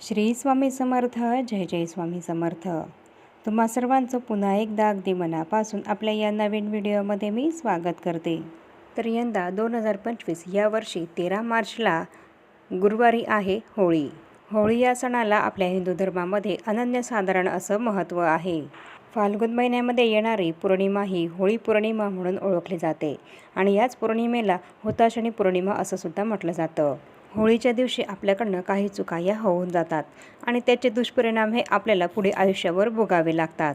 श्री स्वामी समर्थ जय जय स्वामी समर्थ. तुम्हा सर्वांचं पुन्हा एकदा अगदी मनापासून आपल्या या नवीन व्हिडिओमध्ये मी स्वागत करते. तर यंदा दोन हजार पंचवीस या वर्षी तेरा मार्चला गुरुवारी आहे होळी. होळी या सणाला आपल्या हिंदू धर्मामध्ये अनन्यसाधारण असं महत्त्व आहे. फाल्गुन महिन्यामध्ये येणारी पौर्णिमा ही होळी पौर्णिमा म्हणून ओळखली जाते आणि याच पौर्णिमेला हुताशणी पौर्णिमा असं सुद्धा म्हटलं जातं. होळीच्या दिवशी आपल्याकडनं काही चुका या होऊन जातात आणि त्याचे दुष्परिणाम हे आपल्याला पुढे आयुष्यावर भोगावे लागतात.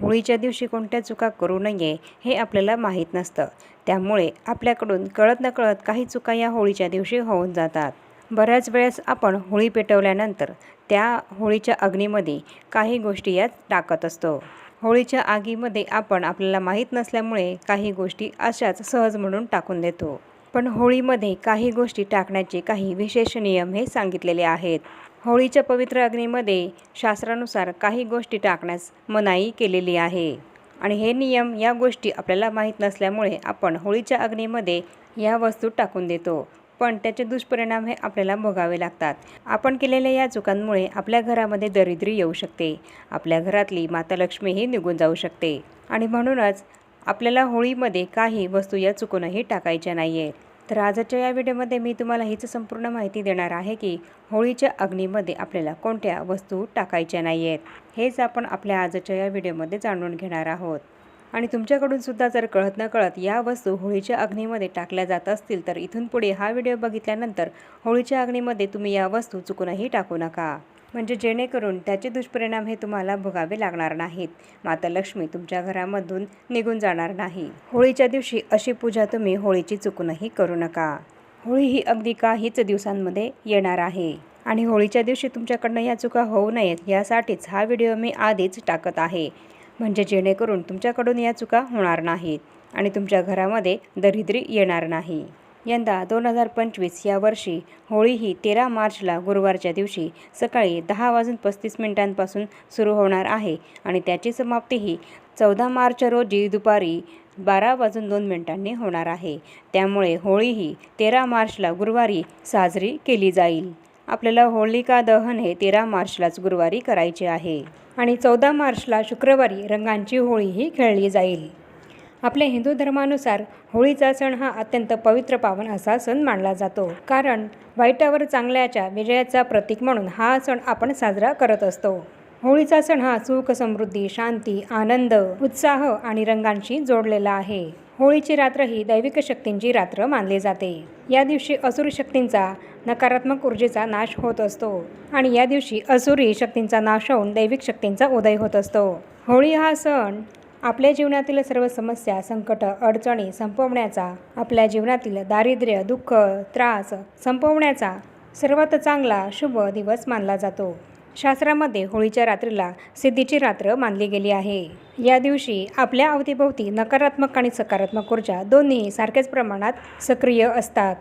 होळीच्या दिवशी कोणत्या चुका करू नये हे आपल्याला माहीत नसतं. त्यामुळे आपल्याकडून कळत नकळत काही चुका या होळीच्या दिवशी होऊन जातात. बऱ्याच वेळेस आपण होळी पेटवल्यानंतर त्या होळीच्या अग्नीमध्ये काही गोष्टी यात टाकत असतो. होळीच्या आगीमध्ये आपण आपल्याला माहीत नसल्यामुळे काही गोष्टी अशाच सहज म्हणून टाकून देतो. पण होळीमध्ये काही गोष्टी टाकण्याचे काही विशेष नियम हे सांगितलेले आहेत. होळीच्या पवित्र अग्नीमध्ये शास्त्रानुसार काही गोष्टी टाकण्यास मनाई केलेली आहे. आणि हे नियम या गोष्टी आपल्याला माहीत नसल्यामुळे आपण होळीच्या अग्नीमध्ये या वस्तू टाकून देतो. पण त्याचे दुष्परिणाम हे आपल्याला भोगावे लागतात. आपण केलेल्या या चुकांमुळे आपल्या घरामध्ये दरिद्री येऊ शकते. आपल्या घरातली माता लक्ष्मीही निघून जाऊ शकते. आणि म्हणूनच आपल्याला होळीमध्ये काही वस्तू या चुकूनही टाकायच्या नाही आहेत तर आजच्या या व्हिडिओमध्ये मी तुम्हाला हीच संपूर्ण माहिती देणार आहे की होळीच्या अग्नीमध्ये आपल्याला कोणत्या वस्तू टाकायच्या नाही आहेत हेच आपण आपल्या आजच्या या व्हिडिओमध्ये जाणून घेणार आहोत. आणि तुमच्याकडून सुद्धा जर कळत न कळत या वस्तू होळीच्या अग्नीमध्ये टाकल्या जात असतील तर इथून पुढे हा व्हिडिओ बघितल्यानंतर होळीच्या अग्नीमध्ये तुम्ही या वस्तू चुकूनही टाकू नका. म्हणजे जेणेकरून त्याचे दुष्परिणाम हे तुम्हाला भोगावे लागणार नाहीत. माता लक्ष्मी तुमच्या घरामधून निघून जाणार नाही. होळीच्या दिवशी अशी पूजा तुम्ही होळीची चुकूनही करू नका. होळी ही अगदी काहीच दिवसांमध्ये येणार आहे. आणि होळीच्या दिवशी तुमच्याकडनं या चुका होऊ नयेत यासाठीच हा व्हिडिओ मी आधीच टाकत आहे. म्हणजे जेणेकरून तुमच्याकडून या चुका होणार नाहीत आणि तुमच्या घरामध्ये दरिद्री येणार नाही. यंदा दोन हजार पंचवीस या वर्षी होळी ही तेरा मार्चला गुरुवारच्या दिवशी सकाळी दहा वाजून पस्तीस मिनिटांपासून सुरू होणार आहे आणि त्याची समाप्ती ही चौदा मार्च रोजी दुपारी बारा वाजून दोन मिनिटांनी होणार आहे. त्यामुळे होळी ही तेरा मार्चला गुरुवारी साजरी केली जाईल. आपल्याला होलिका दहन हे तेरा मार्चलाच गुरुवारी करायचे आहे आणि चौदा मार्चला शुक्रवारी रंगांची होळीही खेळली जाईल. आपल्या हिंदू धर्मानुसार होळीचा सण हा अत्यंत पवित्र पावन असा सण मानला जातो. कारण वाईटावर चांगल्याच्या विजयाचा प्रतीक म्हणून हा सण आपण साजरा करत असतो. होळीचा सण हा सुख समृद्धी शांती आनंद उत्साह आणि रंगांशी जोडलेला आहे. होळीची रात्र ही दैविक शक्तींची रात्र मानली जाते. या दिवशी असुरी शक्तींचा नकारात्मक ऊर्जेचा नाश होत असतो आणि या दिवशी असुरी शक्तींचा नाश होऊन दैविक शक्तींचा उदय होत असतो. होळी हा सण आपल्या जीवनातील सर्व समस्या संकट अडचणी संपवण्याचा आपल्या जीवनातील दारिद्र्य दुःख त्रास संपवण्याचा सर्वात चांगला शुभ दिवस मानला जातो. शास्त्रामध्ये होळीच्या रात्रीला सिद्धीची रात्र मानली गेली आहे. या दिवशी आपल्या अवतीभोवती नकारात्मक आणि सकारात्मक ऊर्जा दोन्ही सारख्याच प्रमाणात सक्रिय असतात.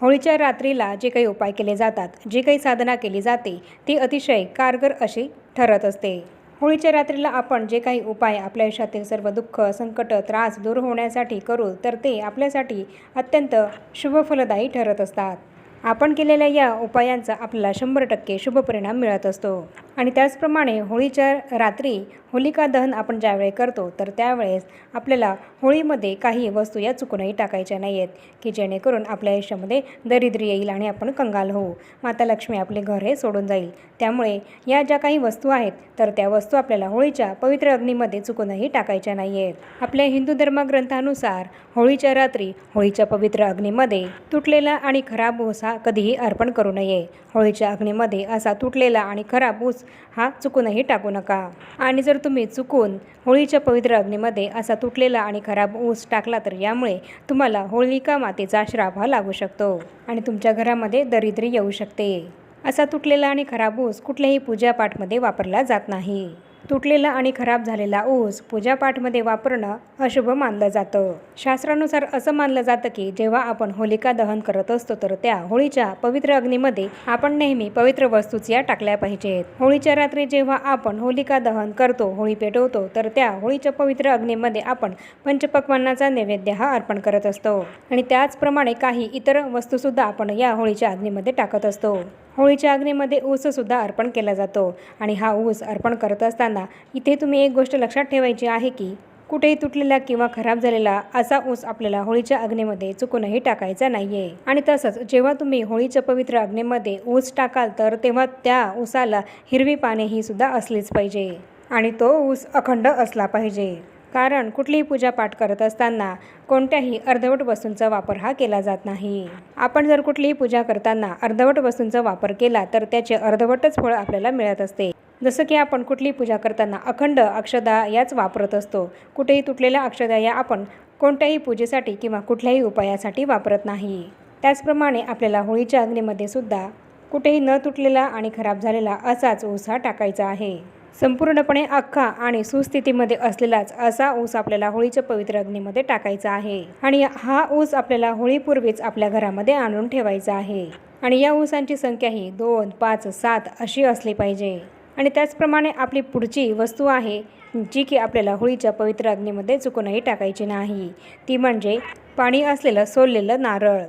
होळीच्या रात्रीला जे काही उपाय केले जातात जी काही साधना केली जाते ती अतिशय कारगर अशी ठरत असते. होळीच्या रात्रीला आपण जे काही उपाय आपल्या आयुष्यातील सर्व दुःख संकट त्रास दूर होण्यासाठी करू तर ते आपल्यासाठी अत्यंत शुभफलदायी ठरत असतात. आपण केलेल्या या उपायांचा आपल्याला शंभर टक्के शुभ परिणाम मिळत असतो. आणि त्याचप्रमाणे होळीच्या रात्री होलिका दहन आपण ज्यावेळी करतो तर त्यावेळेस आपल्याला होळीमध्ये काही वस्तू या चुकूनही टाकायच्या नाही आहेत की जेणेकरून आपल्या आयुष्यामध्ये दरिद्र्य येईल आणि आपण कंगाल होऊ. माता लक्ष्मी आपले घर हे सोडून जाईल. त्यामुळे या ज्या काही वस्तू आहेत तर त्या वस्तू आपल्याला होळीच्या पवित्र अग्नीमध्ये चुकूनही टाकायच्या नाही आहेत आपल्या हिंदू धर्मग्रंथानुसार होळीच्या रात्री होळीच्या पवित्र अग्नीमध्ये तुटलेला आणि खराब ऊस हा कधीही अर्पण करू नये. होळीच्या अग्नीमध्ये असा तुटलेला आणि खराब ऊस हा चुकूनही टाकू नका. आणि जर तुम्ही चुकून होळीच्या पवित्र अग्नीमध्ये असा तुटलेला आणि खराब ऊस टाकला तर यामुळे तुम्हाला होळिका मातेचा श्राप हा लागू शकतो आणि तुमच्या घरामध्ये दरिद्री येऊ शकते. असा तुटलेला आणि खराब ऊस कुठल्याही पूजापाठमध्ये वापरला जात नाही. तुटलेला आणि खराब झालेला ऊस पूजापाठमध्ये वापरणं अशुभ मानलं जातं. शास्त्रानुसार असं मानलं जातं की जेव्हा आपण होलिका दहन करत असतो तर त्या होळीच्या पवित्र अग्नीमध्ये आपण नेहमी पवित्र वस्तूच या टाकल्या पाहिजेत. होळीच्या रात्री जेव्हा आपण होलिका दहन करतो होळी पेटवतो तर त्या होळीच्या पवित्र अग्नीमध्ये आपण पंचपक्वानाचा नैवेद्य हा अर्पण करत असतो. आणि त्याचप्रमाणे काही इतर वस्तूसुद्धा आपण या होळीच्या अग्नीमध्ये टाकत असतो. होळीच्या अग्नीमध्ये ऊससुद्धा अर्पण केला जातो आणि हा ऊस अर्पण करत असताना इथे तुम्ही एक गोष्ट लक्षात ठेवायची आहे की कुठेही तुटलेला किंवा खराब झालेला असा ऊस आपल्याला होळीच्या अग्नीमध्ये चुकूनही टाकायचा नाहीये. आणि तसंच जेव्हा तुम्ही होळीच्या पवित्र अग्नीमध्ये ऊस टाकाल तर तेव्हा त्या ऊसाला हिरवी पाने ही सुद्धा असलीच पाहिजे आणि तो ऊस अखंड असला पाहिजे. कारण कुठलीही पूजापाठ करत असताना कोणत्याही अर्धवट वस्तूंचा वापर हा केला जात नाही. आपण जर कुठलीही पूजा करताना अर्धवट वस्तूंचा वापर केला तर त्याचे अर्धवटच फळ आपल्याला मिळत असते. जसं की आपण कुठलीही पूजा करताना अखंड अक्षदा याच वापरत असतो. कुठेही तुटलेल्या अक्षदा या आपण कोणत्याही पूजेसाठी किंवा कुठल्याही उपायासाठी वापरत नाही. त्याचप्रमाणे आपल्याला होळीच्या अग्नीमध्ये सुद्धा कुठेही न तुटलेला आणि खराब झालेला असाच ओसा टाकायचा आहे. संपूर्णपणे अख्खा आणि सुस्थितीमध्ये असलेलाच असा ऊस आपल्याला होळीच्या पवित्र अग्नीमध्ये टाकायचा आहे. आणि हा ऊस आपल्याला होळीपूर्वीच आपल्या घरामध्ये आणून ठेवायचा आहे. आणि या ऊसांची संख्या ही दोन पाच सात अशी असली पाहिजे. आणि त्याचप्रमाणे आपली पुढची वस्तू आहे जी की आपल्याला होळीच्या पवित्र अग्नीमध्ये चुकूनही टाकायची नाही. ती म्हणजे पाणी असलेलं सोललेलं नारळ.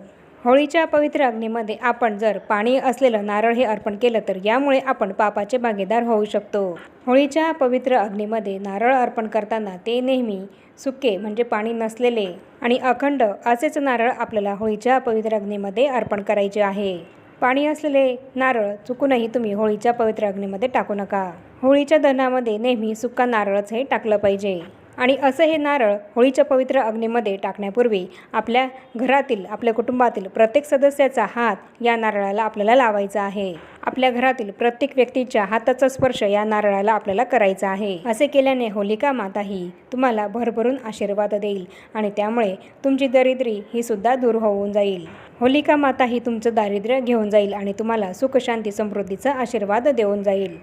होळीच्या पवित्र अग्नीमध्ये आपण जर पाणी असलेलं नारळ हे अर्पण केलं तर यामुळे आपण पापाचे भागीदार होऊ शकतो. होळीच्या पवित्र अग्नीमध्ये नारळ अर्पण करताना ते नेहमी सुके म्हणजे पाणी नसलेले आणि अखंड असेच नारळ आपल्याला होळीच्या पवित्र अग्नीमध्ये अर्पण करायचे आहे. पाणी असलेले नारळ चुकूनही तुम्ही होळीच्या पवित्र अग्नीमध्ये टाकू नका. होळीच्या दहनामध्ये नेहमी सुका नारळच हे टाकलं पाहिजे. आणि असं हे नारळ होळीच्या पवित्र अग्नीमध्ये टाकण्यापूर्वी आपल्या घरातील आपल्या कुटुंबातील प्रत्येक सदस्याचा हात या नारळाला आपल्याला लावायचा आहे. आपल्या घरातील प्रत्येक व्यक्तीच्या हाताचा स्पर्श या नारळाला आपल्याला करायचा आहे. असे केल्याने होलिका माता ही तुम्हाला भरभरून आशीर्वाद देईल आणि त्यामुळे तुमची दरिद्री ही सुद्धा दूर होऊन जाईल. होलिका माता ही तुमचं दारिद्र्य घेऊन जाईल आणि तुम्हाला सुख शांती समृद्धीचा आशीर्वाद देऊन जाईल.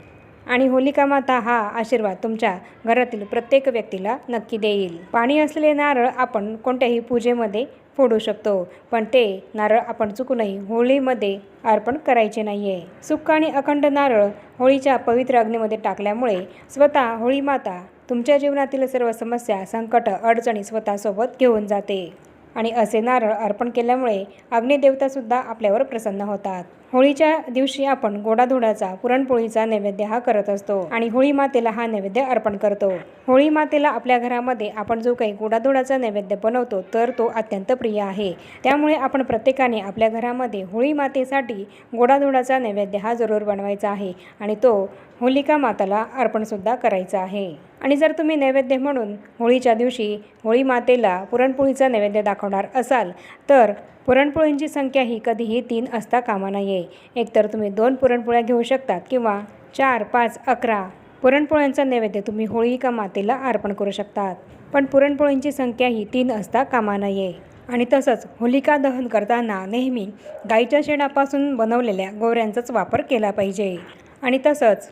आणि होलिका माता हा आशीर्वाद तुमच्या घरातील प्रत्येक व्यक्तीला नक्की देईल. पाणी असलेले नारळ आपण कोणत्याही पूजेमध्ये फोडू शकतो पण ते नारळ आपण चुकूनही होळीमध्ये अर्पण करायचे नाही आहे सुक्क आणि अखंड नारळ होळीच्या पवित्र अग्नीमध्ये टाकल्यामुळे स्वतः होळी माता तुमच्या जीवनातील सर्व समस्या संकट अडचणी स्वतःसोबत घेऊन जाते. आणि असे नारळ अर्पण केल्यामुळे अग्निदेवतासुद्धा आपल्यावर प्रसन्न होतात. होळीच्या दिवशी आपण गोडाधोडाचा पुरणपोळीचा नैवेद्य हा करत असतो आणि होळी मातेला हा नैवेद्य अर्पण करतो. होळी मातेला आपल्या घरामध्ये आपण जो काही गोडाधोडाचा नैवेद्य बनवतो तर तो अत्यंत प्रिय आहे. त्यामुळे आपण प्रत्येकाने आपल्या घरामध्ये होळी मातेसाठी गोडाधोडाचा नैवेद्य हा जरूर बनवायचा आहे आणि तो होलिका माताला अर्पणसुद्धा करायचा आहे. आणि जर तुम्ही नैवेद्य म्हणून होळीच्या दिवशी होळी मातेला पुरणपोळीचा नैवेद्य दाखवणार असाल तर पुरणपोळींची संख्या ही कधीही तीन असता कामा नये. एकतर तुम्ही दोन पुरणपोळ्या घेऊ शकतात किंवा चार पाच अकरा पुरणपोळ्यांचा नैवेद्य तुम्ही होळी का मातेला अर्पण करू शकतात. पण पुरणपोळींची संख्या ही तीन असता कामा नये. आणि तसंच होलिका दहन करताना नेहमी गाईच्या शेणापासून बनवलेल्या गोवऱ्यांचाच वापर केला पाहिजे. आणि तसंच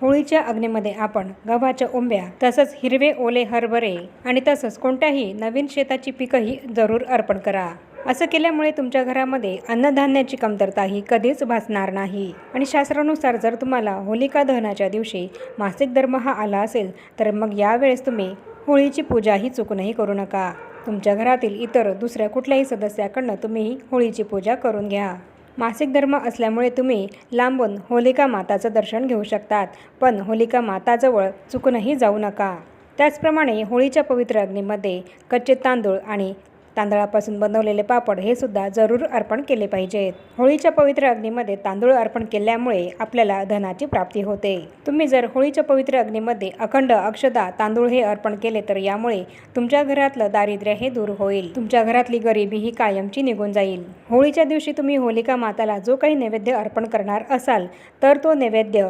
होळीच्या अग्नीमध्ये आपण गव्हाच्या उंब्या तसंच हिरवे ओले हरभरे आणि तसंच कोणत्याही नवीन शेताची पिकंही जरूर अर्पण करा. असं केल्यामुळे तुमच्या घरामध्ये अन्नधान्याची कमतरता ही कधीच भासणार नाही. आणि शास्त्रानुसार जर तुम्हाला होलिका दहनाच्या दिवशी मासिक धर्म हा आला असेल तर मग यावेळेस तुम्ही होळीची पूजाही चुकूनही करू नका. तुमच्या घरातील इतर दुसऱ्या कुठल्याही सदस्याकडनं तुम्ही होळीची पूजा करून घ्या. मासिक धर्म असल्यामुळे तुम्ही लांबून होलिका माताचं दर्शन घेऊ शकतात पण होलिका माताजवळ चुकूनही जाऊ नका. त्याचप्रमाणे होळीच्या पवित्र अग्नीमध्ये कच्चे तांदूळ आणि तांदळापासून बनवलेले पापड हे सुद्धा जरूर अर्पण केले पाहिजेत. होळीच्या पवित्र अग्नीमध्ये तांदूळ अर्पण केल्यामुळे आपल्याला धनाची प्राप्ती होते. तुम्ही जर होळीच्या पवित्र अग्नीमध्ये अखंड अक्षदा तांदूळ हे अर्पण केले तर यामुळे तुमच्या घरातलं दारिद्र्य हे दूर होईल. तुमच्या घरातली गरिबी ही कायमची निघून जाईल. होळीच्या दिवशी तुम्ही होलिका माताला जो काही नैवेद्य अर्पण करणार असाल तर तो नैवेद्य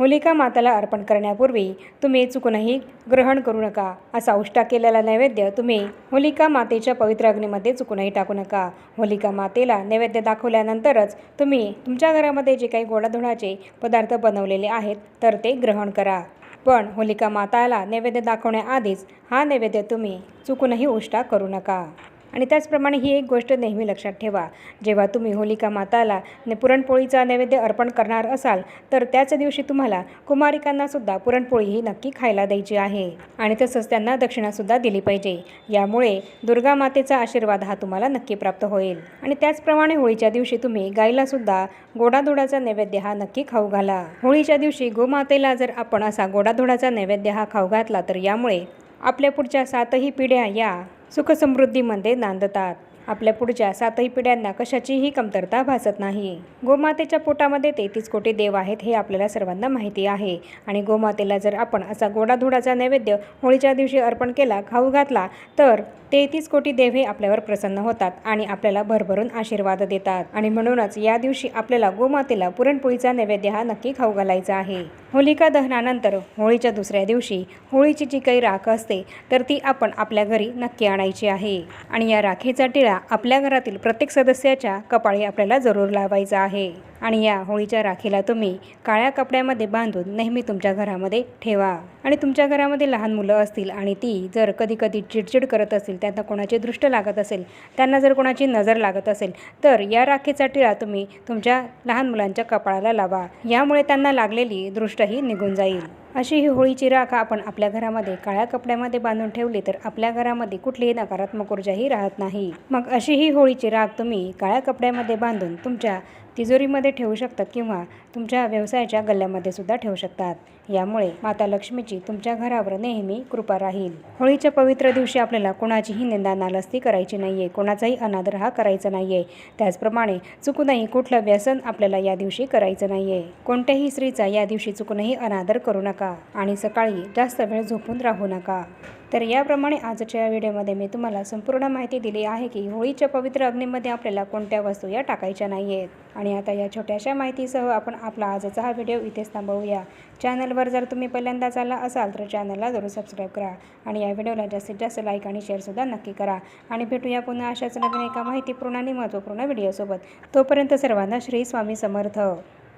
होलिका माताला अर्पण करण्यापूर्वी तुम्ही चुकूनही ग्रहण करू नका. असा उष्टा केलेला नैवेद्य तुम्ही होलिका मातेच्या पवित्र अग्नीमध्ये चुकूनही टाकू नका. होलिका मातेला नैवेद्य दाखवल्यानंतरच तुम्ही तुमच्या घरामध्ये जे काही गोडाधोडाचे पदार्थ बनवलेले आहेत तर ते ग्रहण करा. पण होलिका माताला नैवेद्य दाखवण्याआधीच हा नैवेद्य तुम्ही चुकूनही उष्टा करू नका. आणि त्याचप्रमाणे ही एक गोष्ट नेहमी लक्षात ठेवा. जेव्हा तुम्ही होलिका माताला पुरणपोळीचा नैवेद्य अर्पण करणार असाल तर त्याच दिवशी तुम्हाला कुमारिकांनासुद्धा पुरणपोळी ही नक्की खायला द्यायची आहे. आणि तसंच त्यांना दक्षिणासुद्धा दिली पाहिजे. यामुळे दुर्गा मातेचा आशीर्वाद हा तुम्हाला नक्की प्राप्त होईल. आणि त्याचप्रमाणे होळीच्या दिवशी तुम्ही गाईलासुद्धा गोडाधोडाचा नैवेद्य हा नक्की खाऊ घाला. होळीच्या दिवशी गोमातेला जर आपण असा गोडाधोडाचा नैवेद्य हा खाऊ घातला तर यामुळे आपल्या पुढच्या सातही पिढ्या या सुखसमृद्धीमध्ये नांदतात. आपल्या पुढच्या सातही पिढ्यांना कशाचीही कमतरता भासत नाही. गोमातेच्या पोटामध्ये तेहतीस कोटी देव आहेत हे आपल्याला सर्वांना माहिती आहे. आणि गोमातेला जर आपण असा गोडाधोडाचा नैवेद्य होळीच्या दिवशी अर्पण केला खाऊ घातला तर तेहतीस कोटी देवे आपल्यावर प्रसन्न होतात आणि आपल्याला भरभरून आशीर्वाद देतात. आणि म्हणूनच या दिवशी आपल्याला गोमातेला पुरणपोळीचा नैवेद्य हा नक्की खाऊ घालायचा आहे. होलिका दहनानंतर होळीच्या दुसऱ्या दिवशी होळीची जी काही राख असते तर ती आपण आपल्या घरी नक्की आणायची आहे. आणि या राखेचा टिळा आपल्या घरातील प्रत्येक सदस्याच्या कपाळी आपल्याला जरूर लावायचा आहे. आणि या होळीच्या राखीला तुम्ही काळ्या कपड्यामध्ये बांधून नेहमी तुमच्या घरामध्ये ठेवा. आणि तुमच्या घरामध्ये लहान मुलं असतील आणि ती जर कधी कधी चिडचिड करत असेल त्यांना कोणाची दृष्ट लागत असेल त्यांना जर कोणाची नजर लागत असेल तर या राखीचा टिळा तुम्ही तुमच्या लहान मुलांच्या कपाळाला लावा. यामुळे त्यांना लागलेली दृष्टही निघून जाईल. अशी ही होळीची राख आपण आपल्या घरामध्ये काळ्या कपड्यामध्ये बांधून ठेवली तर आपल्या घरामध्ये कुठलीही नकारात्मक ऊर्जाही राहत नाही. मग अशी ही होळीची राख तुम्ही काळ्या कपड्यामध्ये बांधून तुमच्या तिजोरीमध्ये ठेवू शकतात किंवा तुमच्या व्यवसायाच्या गल्ल्यामध्ये सुद्धा ठेवू शकतात. यामुळे माता लक्ष्मीची तुमच्या घरावर नेहमी कृपा राहील. होळीच्या पवित्र दिवशी आपल्याला कोणाचीही निंदा नालस्ती करायची नाहीये कोणाचाही अनादर हा करायचा नाहीये. त्याचप्रमाणे चुकूनही कुठलं व्यसन आपल्याला या दिवशी करायचं नाहीये. कोणत्याही स्त्रीचा या दिवशी चुकूनही अनादर करू नका. नका आणि सकाळी जास्त वेळ झोपून राहू नका. तर याप्रमाणे आजच्या व्हिडिओमध्ये मी तुम्हाला संपूर्ण माहिती दिली आहे की होळीच्या पवित्र अग्नीमध्ये आपल्याला कोणत्या वस्तू या टाकायच्या नाही आहेत आणि आता या छोट्याशा माहितीसह आपण आपला आजचा हा व्हिडिओ इथेच थांबवूया. चॅनलवर जर तुम्ही पहिल्यांदाच आला असाल तर चॅनलला जरूर सबस्क्राईब करा आणि या व्हिडिओला जास्तीत जास्त लाईक आणि शेअरसुद्धा नक्की करा. आणि भेटूया पुन्हा अशाच नवीन एका माहितीपूर्ण आणि महत्त्वपूर्ण व्हिडिओसोबत. तोपर्यंत सर्वांना श्री स्वामी समर्थ.